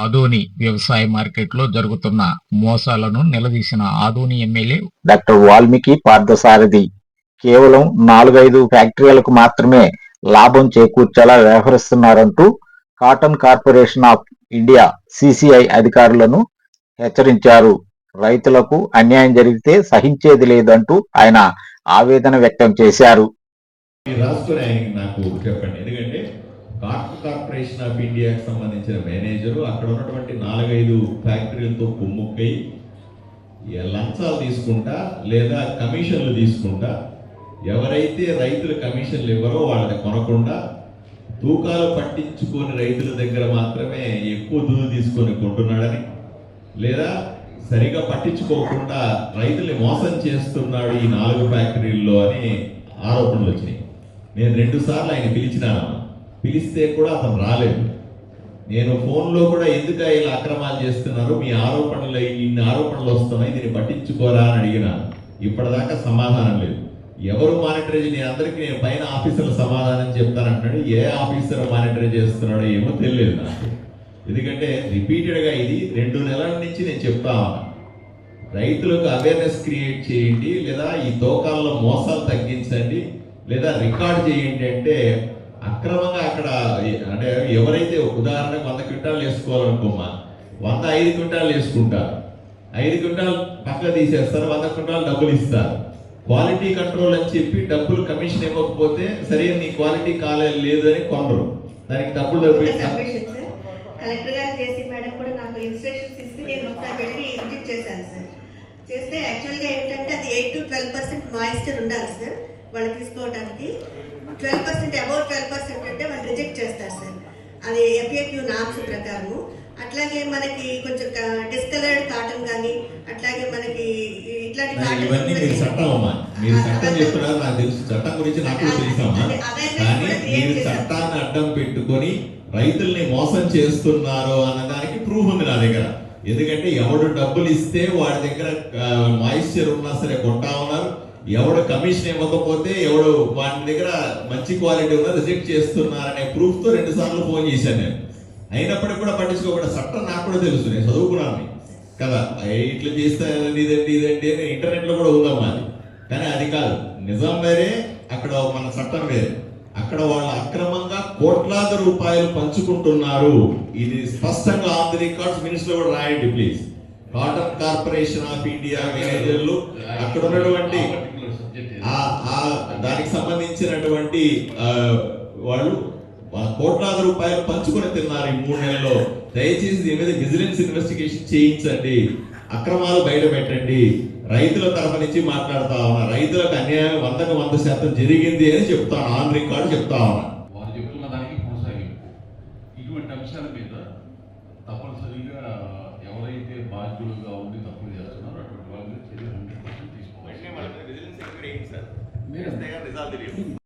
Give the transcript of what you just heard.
ఆదోని వ్యవసాయ మార్కెట్లో జరుగుతున్న మోసాలను నిలదీసిన ఆదోని ఎమ్మెల్యే డాక్టర్ వాల్మీకి పార్థసారథి కేవలం నాలుగైదు ఫ్యాక్టరీలకు మాత్రమే లాభం చేకూర్చేలా వ్యవహరిస్తున్నారంటూ cotton corporation of India CCI అధికారులను హెచ్చరించారు. రైతులకు అన్యాయం జరిగితే సహించేది లేదంటూ ఆయన ఆవేదన వ్యక్తం చేశారు. రాసుకొని నాకు చెప్పండి. ఎందుకంటే కాటన్ కార్పొరేషన్ ఆఫ్ ఇండియాకి సంబంధించిన మేనేజరు అక్కడ ఉన్నటువంటి నాలుగైదు ఫ్యాక్టరీలతో కుమ్ముక్కై లంచాలు తీసుకుంటా లేదా కమిషన్లు తీసుకుంటా ఎవరైతే రైతులు కమిషన్లు ఇవ్వరో వాళ్ళని కొనకుండా తూకాలు పట్టించుకొని రైతుల దగ్గర మాత్రమే ఎక్కువ దూరు తీసుకొని కొంటున్నాడని లేదా సరిగా పట్టించుకోకుండా రైతుల్ని మోసం చేస్తున్నాడు ఈ నాలుగు ఫ్యాక్టరీల్లో అని ఆరోపణలు వచ్చినాయి. నేను రెండుసార్లు ఆయన పిలిచినాను పిలిస్తే కూడా అతను రాలేదు. నేను ఫోన్లో కూడా ఎందుకు ఇలా అక్రమాలు చేస్తున్నారు? మీ ఆరోపణలు ఇన్ని ఆరోపణలు వస్తున్నాయి దీన్ని పట్టించుకోరా అని అడిగిన ఇప్పటిదాకా సమాధానం లేదు. ఎవరు మానిటర్ నేను అందరికీ నేను పైన ఆఫీసర్ల సమాధానం చెప్తానంటున్నాడు. ఏ ఆఫీసర్ మానిటర్ చేస్తున్నాడో ఏమో తెలియదు నాకు. ఎందుకంటే రిపీటెడ్గా ఇది రెండు నెలల నుంచి నేను చెప్తా రైతులకు అవేర్నెస్ క్రియేట్ చేయండి లేదా ఈ తోకాల్లో మోసాలు తగ్గించండి లేదా రికార్డ్ చేయండి అంటే అక్రమంగా అక్కడ అంటే ఎవరైతే ఉదాహరణకు వంద క్వింటాలు వేసుకోవాలనుకోమా వంద ఐదు క్వింటాలు వేసుకుంటారు ఐదు క్వింటాలు పక్క తీసేస్తారు వంద క్వింటాలు డబ్బులు ఇస్తారు. క్వాలిటీ కంట్రోల్ అని చెప్పి డబ్బులు కమిషన్ ఇవ్వకపోతే సరే నీ క్వాలిటీ కాలేదు లేదు అని కొనరు. దానికి డబ్బులు కలెక్టర్ గారు చేసి మేడం కూడా నాకు ఇన్స్ట్రక్షన్స్ ఇస్తే నేను ఒకసారి వెళ్ళి విజిట్ చేశాను సార్. చేస్తే యాక్చువల్గా ఏంటంటే అది eight to twelve percent moisture ఉండాలి సార్. వాళ్ళు తీసుకోవడానికి twelve percent about twelve percent అంటే వాళ్ళు రిజెక్ట్ చేస్తారు సార్. అది ఎఫ్ఏక్యూ నామ్స్ ప్రకారము. అట్లాగే మనకి కొంచెం డిస్కలర్డ్ కాటన్ కానీ అట్లాగే మనకి ఇట్లాంటి చట్టాన్ని అడ్డం పెట్టుకొని రైతుల్ని మోసం చేస్తున్నారు అన్నదానికి ప్రూఫ్ ఉంది నా దగ్గర. ఎందుకంటే ఎవడు డబ్బులు ఇస్తే వాడి దగ్గర మాయిశ్చర్ ఉన్నా సరే కొంటా ఉన్నారు. ఎవడు కమిషన్ ఇవ్వకపోతే ఎవడు వాటి దగ్గర మంచి క్వాలిటీ ఉందో రిజెక్ట్ చేస్తున్నారనే ప్రూఫ్తో రెండు సార్లు ఫోన్ చేశాను నేను. అయినప్పటికీ కూడా పట్టించుకోకుండా చట్టం నాకు కూడా తెలుసు నేను చదువుకున్నాను కదా ఇట్లా చేస్తే ఇదండి ఇదండి అని ఇంటర్నెట్లో కూడా ఉందమ్మా అది కానీ అది కాదు. నిజం వేరే అక్కడ మన చట్టం వేరే. అక్కడ వాళ్ళు అక్రమంగా కోట్లాది రూపాయలు పంచుకుంటున్నారు. ఇది స్పష్టంగా ఆన్ ది రికార్డ్స్ మినిస్టర్ కూడా రాయండి please. Cotton corporation of India మేనేజర్లు అక్కడ ఉన్నటువంటి దానికి సంబంధించినటువంటి వాళ్ళు కోట్లాది రూపాయలు పంచుకొని తిన్నారు ఈ మూడు నెలల్లో. దయచేసి దీని మీద విజిలెన్స్ ఇన్వెస్టిగేషన్ చేయించండి. అక్రమాలు బయట పెట్టండి. రైతుల తరఫు నుంచి మాట్లాడుతా ఉన్నా రైతులకు అన్యాయం వందకు వంద శాతం జరిగింది అని చెప్తాను ఆన్ రికార్డు చెప్తా ఉన్నా. వారు చెప్తున్న దానికి కొనసాగింపు ఇటువంటి అంశాల మీద తప్పనిసరిగా ఎవరైతే బాధ్యులుగా ఉండి తప్పులు చేస్తున్నారో అటువంటి వాళ్ళ మీద